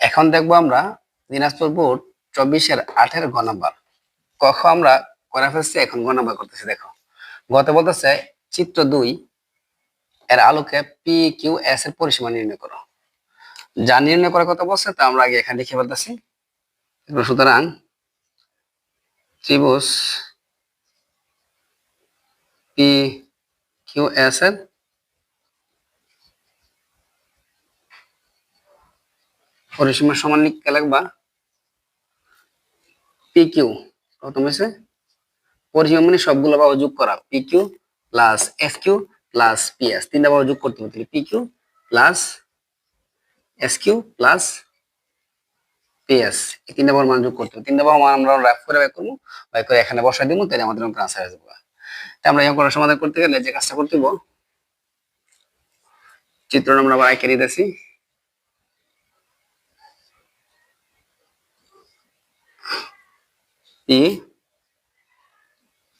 এখন দেখব আমরা দিনাজপুর বোর্ড চব্বিশের আঠের গ কখ আমরা করে ফেলছি, এখন গ করতেছি, দেখো। গত বলতেছে, চিত্র দুই এর আলোকে পি কিউ এস এর পরিসীমা নির্ণয় করো। যা নির্ণয় করার কথা বলছে, তা আমরা আগে এখানে লিখে ফেলতেছি। সুতরাং ত্রিভুজ পি কিউ এস এর পরিসীমা সমান লিখতে লাগবা। পি কিউ হয়েছে পরিসীমা মানে সবগুলো বাবা যোগ করা। P Q plus S Q plus P S তিনটা বাবা যোগ করতে হবে P Q plus S Q plus P S এই তিনটা বাবার মান যোগ করতে হবে। তিনটা বাবা মান আমরা রাফ করে বের করব, বের করে এখানে বসাই দিব, তাহলে আমাদের অঙ্ক আনসার হয়ে যাবে। তা আমরা অঙ্কটা সমাধান করতে গেলে যে কাজটা করতে চিত্র আমরা আবার আঁকে দিতেছি। পি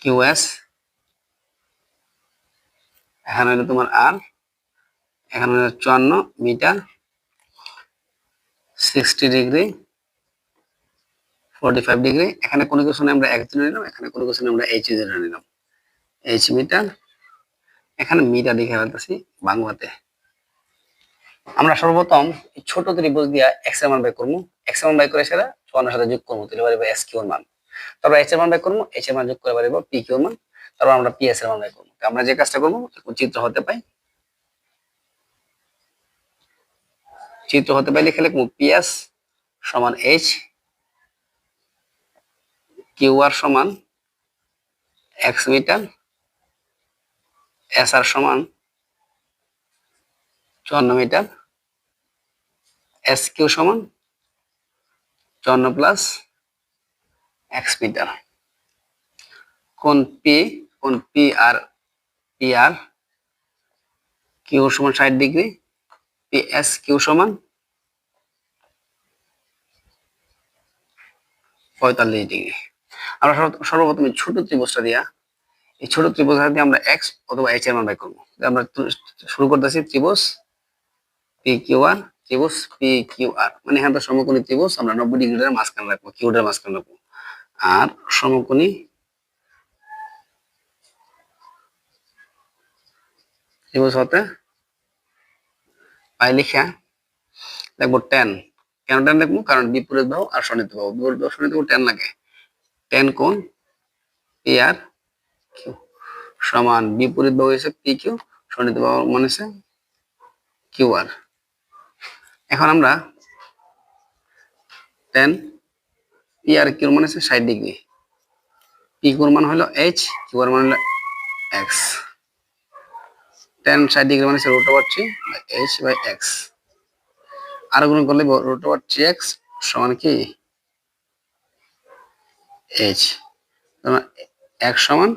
কিউ এস এখানে হলো তোমার আর এখানে হলো চুয়ান্ন metre sixty degree forty five degree এখানে কোনো কিছু আমরা এক ধরে নিলাম, এখানে কোনো কিছু আমরা এইচ ধরে নিলাম। এইচ মিটার এখানে মিটার লিখে ফেলতেছি বাংলাতে। আমরা সর্বপ্রথম ছোট ত্রিভুজ দিয়া এক্সের মান বাই করব। এক্সের মান বাই করে সেটা চুয়ান্নের সাথে যোগ করব, তাহলে এস কিউর মান। তারপর এইচ এর মান বাই করব এইচ এর মান যোগ করে পারিব পি কিউর মান। তারপর আমরা পি এস এর মান বাই করব। আমরা যে কাজটা করব চিত্র হতে পাই। চিত্র হতে পাই লিখে লিখব পি এস সমান এইচ কিউ আর সমান এক্স মিটার এস আর সমান চুয়ান্ন মিটার এস কিউ সমান চুয়ান্ন প্লাস এক্স মিটার কোন পি কোন P R P R Q সমান ষাট ডিগ্রি পি এস কিউ সমান পঁয়তাল্লিশ ডিগ্রি আমরা সর্ব- সর্বপ্রথম ছোট ত্রিভুজটা দিয়া, এই ছোট ত্রিভুজ দিয়ে আমরা এক্স অথবা এইচ এর মান বাই করব। আমরা শুরু করতেছি ত্রিভুজ পি কিউ আর ত্রিভুজ পি কিউ আর মানে তো সমকোণী ত্রিভুজ আমরা নব্বই ডিগ্রির মাঝখানে রাখব কিউটার মাঝখানে রাখব। আর সমকোণী ত্রিভুজ হতে পাই লিখা। দেখব টেন কেন টেন দেখব? কারণ বিপরীত বাহু আর বাহু। বিপরীত বাহু টেন লাগে। টেন কোণ পি আর কিউ সমান বিপরীত বাহু হয়েছে পি কিউ সনিত বাহু মানে কিউ আর এখন আমরা টেন পি আর কিউর মান হচ্ছে ষাট ডিগ্রি। পি কিউর মান হলো এইচ কিউ আর মান হলো এক্স টেন ষাট ডিগ্রি মানে root over three by H by X আর গুণ করলে রুট ওভার থ্রি এক্স সমান কি? এইচ এক সমান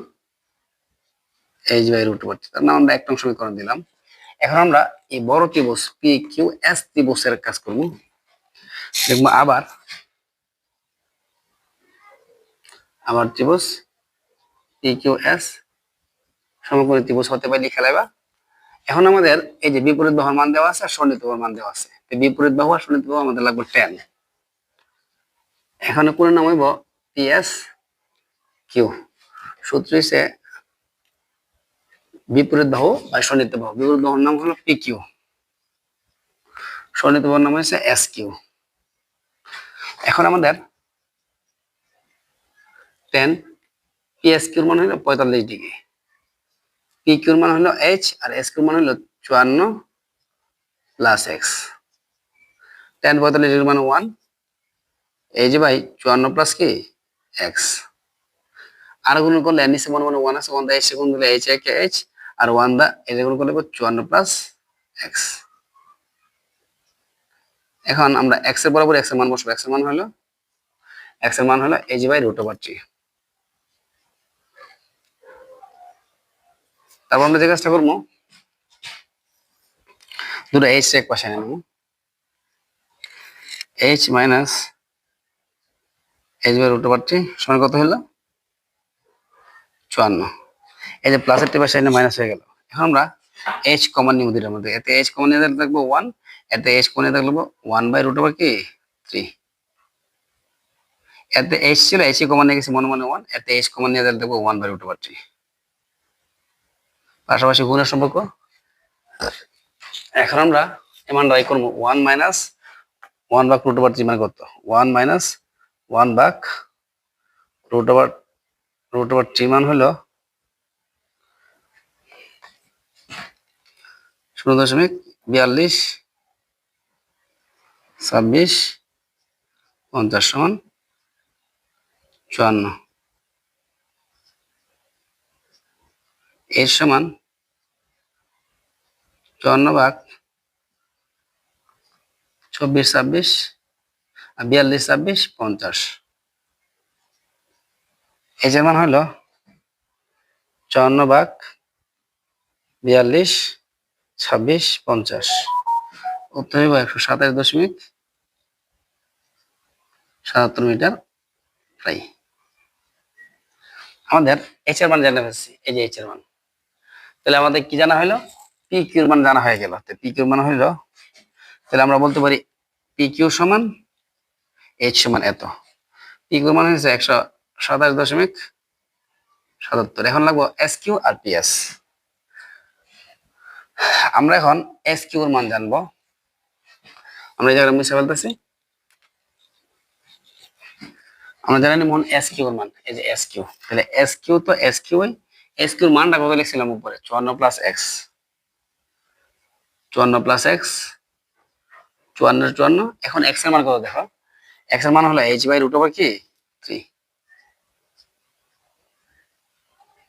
এইচ বাই রুট ওভার তার মানে আমরা এক নং সমীকরণ দিলাম। এখন আমরা এই বড় ত্রিভুজ পি কিউ এস ত্রিভুজের কাজ করব। দেখব আবার আবার ত্রিভুজ পি কিউ এস সমকোণী ত্রিভুজ হতে পারে লিখে লাইবা। এখন আমাদের এই যে বিপরীত বাহুর মান দেওয়া আছে আর সন্নিহিত বাহুর মান দেওয়া আছে। বিপরীত বাহু আর সন্নিহিত বাহু আমাদের লাগবে টেন এখানে পুরো নাম হইব পি এস কিউ সূত্র হচ্ছে বিপরীত বাহু বা সন্নিহিত বাহু। বিপরীত বাহুর নাম হলো পি কিউ সন্নিহিত বাহুর নাম হচ্ছে এস কিউ এখন আমাদের টেন পি এস কিউর মান হলো পঁয়তাল্লিশ ডিগ্রি। পি কিউর মান হলো এইচ আর এস কিউর মান হলো চুয়ান্ন প্লাস এক্স টেন পঁয়তাল্লিশ ডিগ্রি মানে ওয়ান এই যে ভাই, চুয়ান্ন প্লাস কি? এক্স আর গুণ করলে নিচে মনে মনে ওয়ান আছে ওয়ান দা এইচ গুণ দিলে এইচ এক এইচ আর ওয়ান দা যে গুণ করলে চুয়ান্ন প্লাস এক্স এখন আমরা এক্সের বরাবর এক্সের মান বসবো। এক্সের মান হলো এক্সের মান হলো H by root over three তারপর আমরা যে কাজটা করব, দুটো এইচ এক পাশে নেব। H minus H by root three সমান কত হলো? চুয়ান্ন। এই যে প্লাসের টেপার সাইডে মাইনাস হয়ে গেল। এখন আমরা এইচ কমন নিব দুটার মধ্যে। এতে এইচ কমন নিয়ে থাকব ওয়ান এতে এইচ কোণে দেখব ওয়ান বাই রুট ওভার কি? থ্রি এতে এইচ ছিল এইচ কমন নিয়ে গেছি, মনে মনে ওয়ান এতে এইচ কমন নিয়ে দেখব one by root over three পাশাপাশি গুণের সম্পর্ক? এখন আমরা এমান রাই করব। One minus one by root over three মানে কত? One minus one by root over root over three মান হলো শূন্য দশমিক বিয়াল্লিশ ছাব্বিশ পঞ্চাশ সমান চুয়ান্ন। এর সমান চুয়ান্ন ভাগ, চব্বিশ, ছাব্বিশ, আর বিয়াল্লিশ, ছাব্বিশ, পঞ্চাশ। এই যে মান হলো চুয়ান্ন ভাগ, বিয়াল্লিশ, ছাব্বিশ, পঞ্চাশ। উত্তর হইব একশো সাতাশ দশমিক সাতাত্তর মিটার প্রায় আমাদের এইচ এর মান জানা ফেলছি এই যে এইচ এর মান। তাহলে আমাদের কি জানা হলো পি কিউর মান জানা হয়ে গেল। পি কিউর মান হইল, তাহলে আমরা বলতে পারি পি কিউ সমান এইচ সমান এত। পি কিউর মান হয়েছে একশো সাতাশ দশমিক সাতাত্তর। এখন লাগবো এস কিউ আর পি এস আমরা এখন এস কিউর মান জানব। আমরা জায়গায় মুছে ফেলতেছি। আমরা জানি মন এস কিউর মান, এই যে এস কিউ তাহলে এস কিউ তো এস কিউ এস কিউর মানটা কত লিখছিলাম উপরে? চুয়ান্ন প্লাস এক্স চুয়ান্ন প্লাস এক্স চুয়ান্ন চুয়ান্ন। এখন এক্সের মান কত দেখো? এক্সের মান হলো এইচ বাই রুট ওভার কি? থ্রি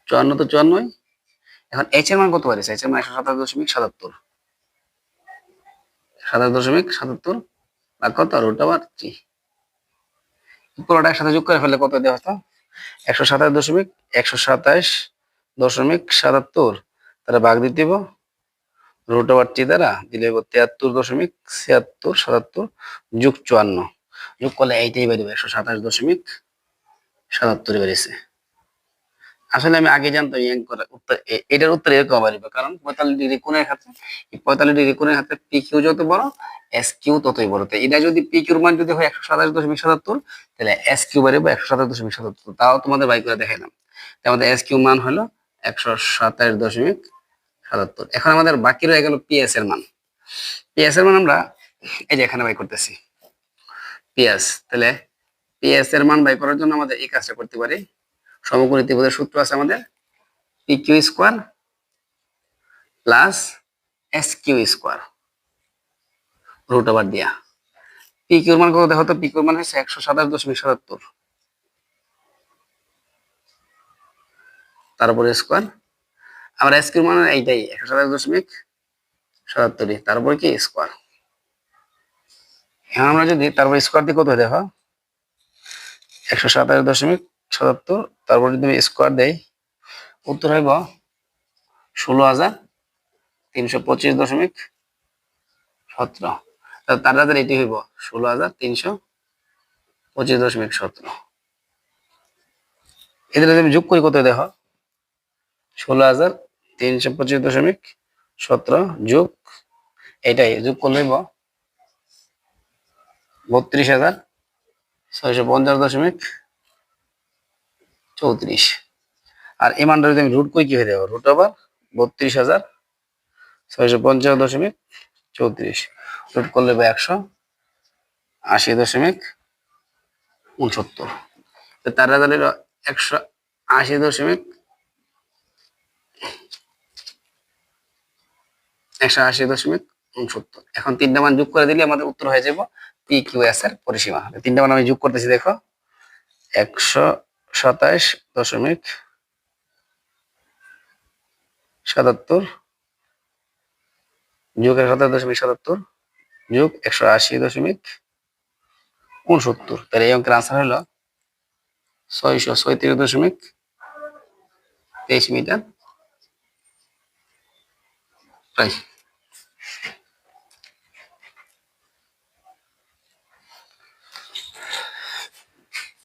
চুয়ান্ন তো চুয়ান্নই। এখন এইচ এর মান কত পারিস এইচ এর মান একশো সাতাশ দশমিক সাতাত্তর। সাতাশ দশমিক সাতাত্তর ভাগ কত? রুট ওভার থ্রি পুরোটা একসাথে যোগ করে ফেললে কত দেওয়া হতো? একশো সাতাশ দশমিক একশো সাতাশ দশমিক সাতাত্তর। তারা ভাগ দিব। রুট ওভার টি দ্বারা দিলে তিয়াত্তর দশমিক ছিয়াত্তর সাতাত্তর যোগ চুয়ান্ন। যোগ করলে এইটাই বেরোবে একশো সাতাশ দশমিক সাতাত্তর বেরিয়েছে আসলে আমি আগে জানতাম উত্তর এটার উত্তর এরকম বাড়বে কারণ পঁয়তাল্লিশ ডিগ্রি কোণের ক্ষেত্রে পঁয়তাল্লিশ ডিগ্রি কোণের ক্ষেত্রে পি কিউ যত বড় এস কিউ ততই বড়। তো এটা যদি পি কিউর মান যদি হয় একশো সাতাশ দশমিক সাতাত্তর, তাহলে এস কিউ বাড়বে একশো সাতাশ দশমিক সাতাত্তর। তাও তোমাদের বাই করে দেখাইলাম। আমাদের এস কিউ মান হলো একশো সাতাশ দশমিক সাতাত্তর। এখন আমাদের বাকি রয়ে গেল পিএস এর মান। পিএস এর মান আমরা এই যে এখানে বাই করতেছি। পিএস তাহলে পিএস এর মান বাই করার জন্য আমাদের এই কাজটা করতে পারি। সমকোণী ত্রিভুজের সূত্র আছে আমাদের P Q square plus S Q square root over দিয়া। পি মান কত? দেখো তো পি মান হচ্ছে একশো সাতাশ দশমিক সাতাত্তর। তারপরে স্কোয়ার আমরা কিউর মান এইটাই, একশো সাতাশ দশমিক সাতাত্তরই তারপরে কি? স্কোয়ার এখন আমরা যদি, তারপর স্কোয়ার দিয়ে কত দেখো? একশো সাতাশ দশমিক সাতাত্তর। তারপর যদি আমি স্কোয়ার দেই, উত্তর হইব ষোলো হাজার তিনশো পঁচিশ দশমিক সতেরো। তার হাজার এটি হইব ষোলো হাজার তিনশো পঁচিশ দশমিক সতেরো। এদের যদি আমি যোগ করি কত দেখো? ষোলো হাজার তিনশো পঁচিশ দশমিক সতেরো যোগ এটাই, যোগ করলে বত্রিশ হাজার ছয়শো পঞ্চাশ দশমিক চৌত্রিশ। আর এই যদি আমি রুট করি, কি হয়ে যাব? রুট ওভার বত্রিশ হাজার ছয়শো পঞ্চাশ দশমিক চৌত্রিশ। রুট করলে বা একশো আশি দশমিক উনসত্তর। তার হাজার একশো আশি দশমিক একশো আশি দশমিক উনসত্তর। এখন তিনটা মান যোগ করে দিলে আমাদের উত্তর হয়ে যাব পি কিউ এস এর পরিসীমা। তিনটা মান আমি যোগ করতেছি, দেখো। একশো সাতাশ দশমিক সাতাত্তর যোগ সাতাশ দশমিক সাতাত্তর যোগ একশো আশি দশমিক উনসত্তর। তাহলে এই অঙ্কের আনসার হলো ছয়শো ছয়ত্রিশ দশমিক তেইশ মিটার। প্রায়